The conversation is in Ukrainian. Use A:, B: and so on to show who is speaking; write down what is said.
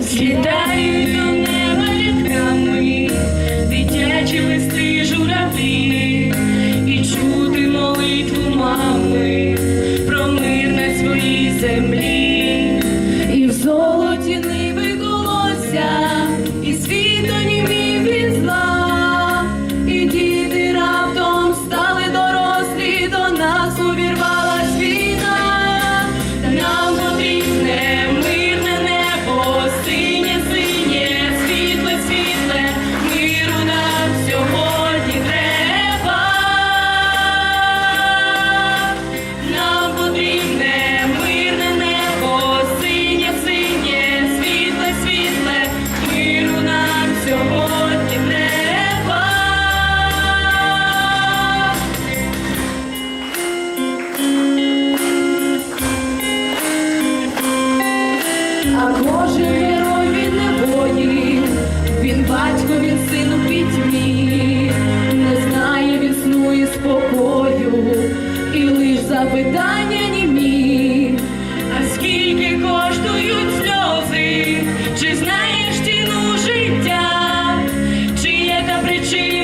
A: злітають Божий герой він батько, він сину пітьмі, не знає, він снує спокою, і лиш запитання німі. А скільки коштують сльози, чи знаєш ціну життя, чи є та причина?